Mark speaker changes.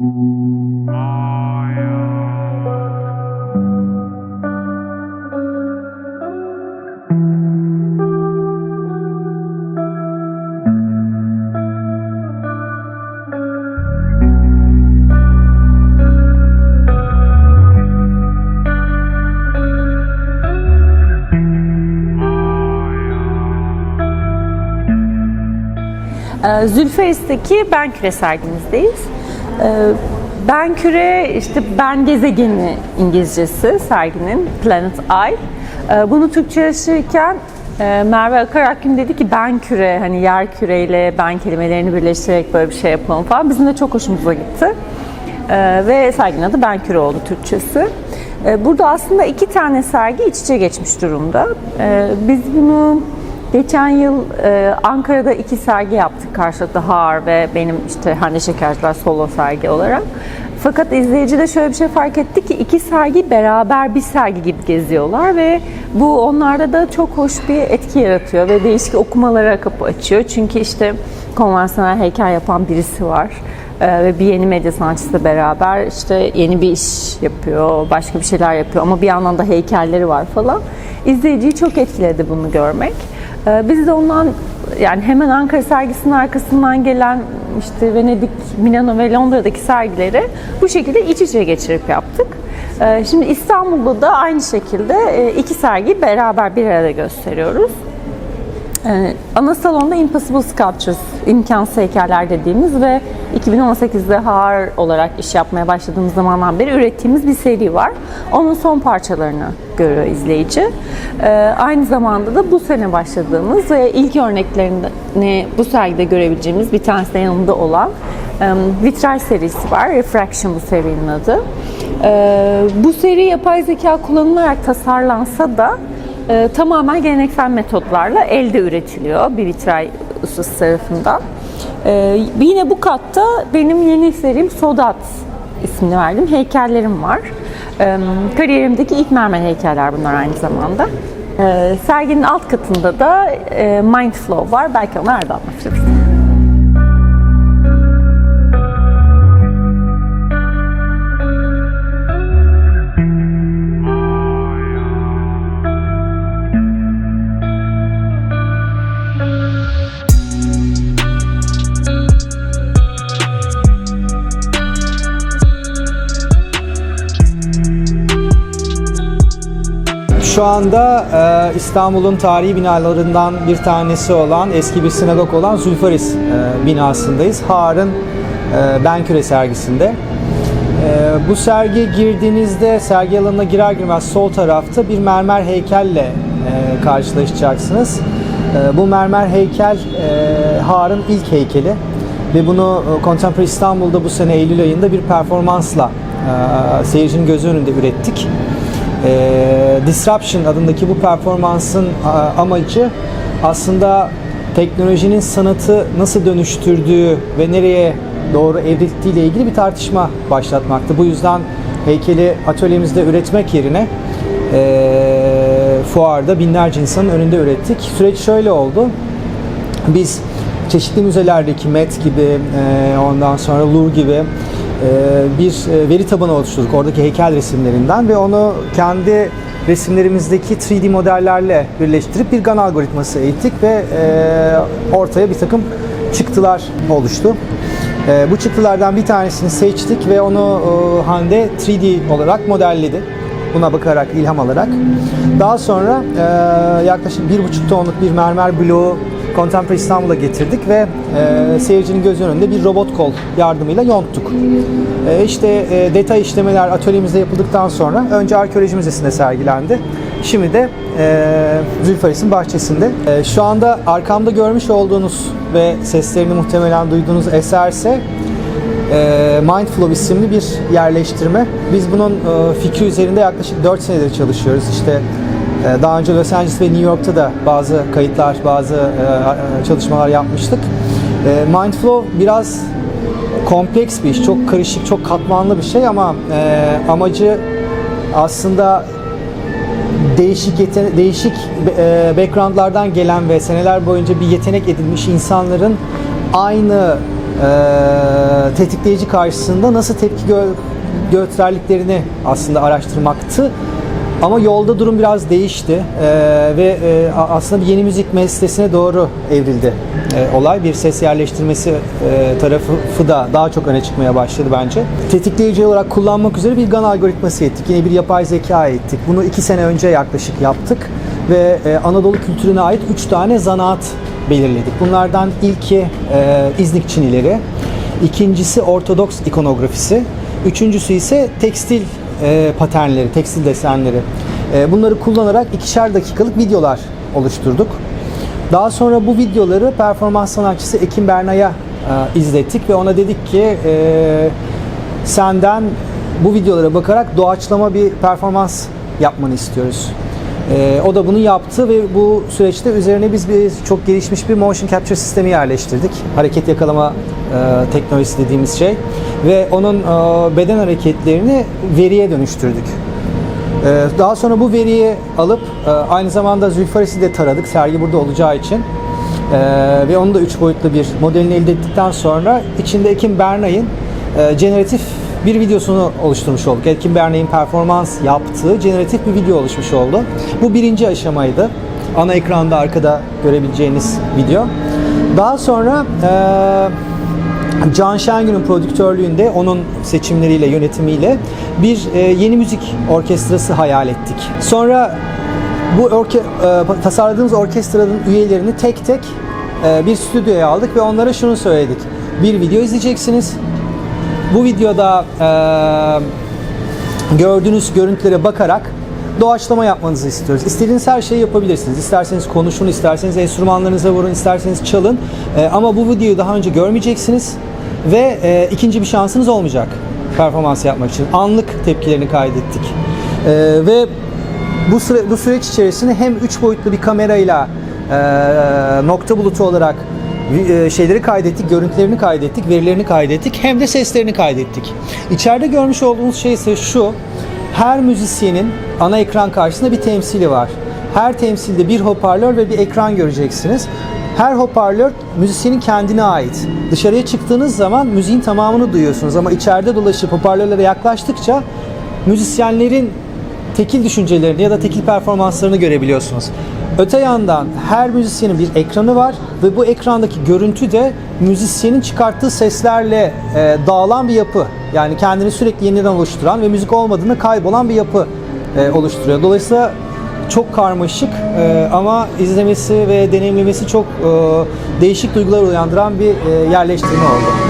Speaker 1: Ee, Zülferis'teki Ben Küre sergimizdeyiz. Ee, Ben Küre işte Ben gezegeni İngilizcesi serginin Planet Eye. Ee, Bunu Türkçeleştirirken e, Merve Akarakgün dedi ki ben küre hani yer küreyle ben kelimelerini birleştirerek böyle bir şey yapalım falan. Bizim de çok hoşumuza gitti. Ee, ve serginin adı Ben Küre oldu Türkçesi. Burada aslında iki tane sergi iç içe geçmiş durumda. Biz bunu geçen yıl e, Ankara'da iki sergi yaptık karşılıklı Har ve benim işte Hande Şekerciler solo sergi olarak. Fakat izleyicide şöyle bir şey fark etti ki iki sergi beraber bir sergi gibi geziyorlar ve bu onlarda da çok hoş bir etki yaratıyor ve değişik okumalara kapı açıyor. Çünkü işte konvansiyonel heykel yapan birisi var. Ee, ve bir yeni medya sanatçısı beraber işte yeni bir iş yapıyor, başka bir şeyler yapıyor ama bir yandan da heykelleri var falan. İzleyiciyi çok etkiledi bunu görmek. Ee, biz de ondan yani hemen Ankara sergisinin arkasından gelen işte Venedik, Milano ve Londra'daki sergileri bu şekilde iç içe geçirip yaptık. Ee, Şimdi İstanbul'da da aynı şekilde e, iki sergiyi beraber bir arada gösteriyoruz. Ee, ana salonda Impossible Sculptures, imkansız heykeller dediğimiz ve 2018'de Har olarak iş yapmaya başladığımız zamandan beri ürettiğimiz bir seri var. Onun son parçalarını görüyor izleyici. Ee, aynı zamanda da bu sene başladığımız ve ilk örneklerini bu sergide görebileceğimiz bir tanesi de yanında olan e, vitray serisi var. Refraction bu serinin adı. Ee, bu seri yapay zeka kullanılarak tasarlansa da e, tamamen geleneksel metotlarla elde üretiliyor bir vitray ustası tarafından. E, yine bu katta benim yeni serim Sodat ismini verdim. Heykellerim var. E, kariyerimdeki ilk mermer heykeller bunlar aynı zamanda. E, serginin alt katında da e, Mind Flow var. Belki onu arada
Speaker 2: Şu anda e, İstanbul'un tarihi binalarından bir tanesi olan, eski bir sinagog olan Zülfaris e, binasındayız. Har'ın e, Benküre sergisinde. E, bu sergi girdiğinizde, sergi alanına girer girmez sol tarafta bir mermer heykelle e, karşılaşacaksınız. E, bu mermer heykel e, Har'ın ilk heykeli ve bunu e, Contemporary İstanbul'da bu sene Eylül ayında bir performansla e, seyircinin gözü önünde ürettik. E, Disruption adındaki bu performansın amacı aslında teknolojinin sanatı nasıl dönüştürdüğü ve nereye doğru evrildiği ile ilgili bir tartışma başlatmaktı. Bu yüzden heykeli atölyemizde üretmek yerine e, fuarda binlerce insanın önünde ürettik. Süreç şöyle oldu. Biz çeşitli müzelerdeki Met gibi, e, ondan sonra Louvre gibi bir e, veri tabanı oluşturduk oradaki heykel resimlerinden ve onu kendi resimlerimizdeki 3D modellerle birleştirip bir GAN algoritması eğittik ve e, ortaya bir takım çıktılar oluştu. E, bu çıktılardan bir tanesini seçtik ve onu e, Hande 3D olarak modelledi. Buna bakarak, ilham alarak. Daha sonra e, yaklaşık bir buçuk tonluk bir mermer bloğu Contemporary İstanbul'a getirdik ve e, seyircinin göz önünde bir robot kol yardımıyla yonttuk. E, işte e, detay işlemeler atölyemizde yapıldıktan sonra önce Arkeoloji Müzesi'nde sergilendi. Şimdi de e, Zülfaris'in bahçesinde. E, şu anda arkamda görmüş olduğunuz ve seslerini muhtemelen duyduğunuz eserse e, Mindflow isimli bir yerleştirme. Biz bunun e, fikri üzerinde yaklaşık 4 senedir çalışıyoruz. İşte daha önce Los Angeles ve New York'ta da bazı kayıtlar, bazı e, çalışmalar yapmıştık. E, Mindflow biraz kompleks bir iş, çok karışık, çok katmanlı bir şey ama e, amacı aslında değişik yeten- değişik e, backgroundlardan gelen ve seneler boyunca bir yetenek edinmiş insanların aynı e, tetikleyici karşısında nasıl tepki gö- gösterdiklerini aslında araştırmaktı. Ama yolda durum biraz değişti Ee, ve e, aslında bir yeni müzik meselesine doğru evrildi e, olay. Bir ses yerleştirmesi e, tarafı da daha çok öne çıkmaya başladı bence. Tetikleyici olarak kullanmak üzere bir GAN algoritması ettik. Yine bir yapay zeka ettik. Bunu iki sene önce yaklaşık yaptık ve e, Anadolu kültürüne ait üç tane zanaat belirledik. Bunlardan ilki e, İznik Çinileri, ikincisi Ortodoks ikonografisi, üçüncüsü ise tekstil e, paternleri, tekstil desenleri. E, bunları kullanarak ikişer dakikalık videolar oluşturduk. Daha sonra bu videoları performans sanatçısı Ekim Berna'ya e, izlettik ve ona dedik ki e, senden bu videolara bakarak doğaçlama bir performans yapmanı istiyoruz. E, o da bunu yaptı ve bu süreçte üzerine biz bir çok gelişmiş bir motion capture sistemi yerleştirdik. Hareket yakalama e, teknolojisi dediğimiz şey ve onun e, beden hareketlerini veriye dönüştürdük. Ee, Daha sonra bu veriyi alıp e, aynı zamanda Zülfaris'i de taradık sergi burada olacağı için. Ee, Ve onun da 3 boyutlu bir modelini elde ettikten sonra içinde Ekim Bernay'ın e, generatif bir videosunu oluşturmuş olduk. Ekim Bernay'ın performans yaptığı generatif bir video oluşmuş oldu. Bu birinci aşamaydı. Ana ekranda arkada görebileceğiniz video. Daha sonra e, Can Şengün'ün prodüktörlüğünde, onun seçimleriyle, yönetimiyle bir e, yeni müzik orkestrası hayal ettik. Sonra bu orke, e, tasarladığımız orkestranın üyelerini tek tek e, bir stüdyoya aldık ve onlara şunu söyledik. Bir video izleyeceksiniz. Bu videoda e, gördüğünüz görüntülere bakarak doğaçlama yapmanızı istiyoruz. İstediğiniz her şeyi yapabilirsiniz. İsterseniz konuşun, isterseniz enstrümanlarınıza vurun, isterseniz çalın. Ee, ama bu videoyu daha önce görmeyeceksiniz ve e, ikinci bir şansınız olmayacak performans yapmak için. Anlık tepkilerini kaydettik. Ee, ve bu süre, bu süreç içerisinde hem üç boyutlu bir kamerayla e, nokta bulutu olarak e, şeyleri kaydettik, görüntülerini kaydettik, verilerini kaydettik hem de seslerini kaydettik. İçeride görmüş olduğunuz şey ise şu. Her müzisyenin ana ekran karşısında bir temsili var. Her temsilde bir hoparlör ve bir ekran göreceksiniz. Her hoparlör müzisyenin kendine ait. Dışarıya çıktığınız zaman müziğin tamamını duyuyorsunuz ama içeride dolaşıp hoparlörlere yaklaştıkça müzisyenlerin tekil düşüncelerini ya da tekil performanslarını görebiliyorsunuz. Öte yandan her müzisyenin bir ekranı var ve bu ekrandaki görüntü de müzisyenin çıkarttığı seslerle e, dağılan bir yapı. Yani kendini sürekli yeniden oluşturan ve müzik olmadığında kaybolan bir yapı e, oluşturuyor. Dolayısıyla çok karmaşık e, ama izlemesi ve deneyimlemesi çok e, değişik duygular uyandıran bir e, yerleştirme oldu.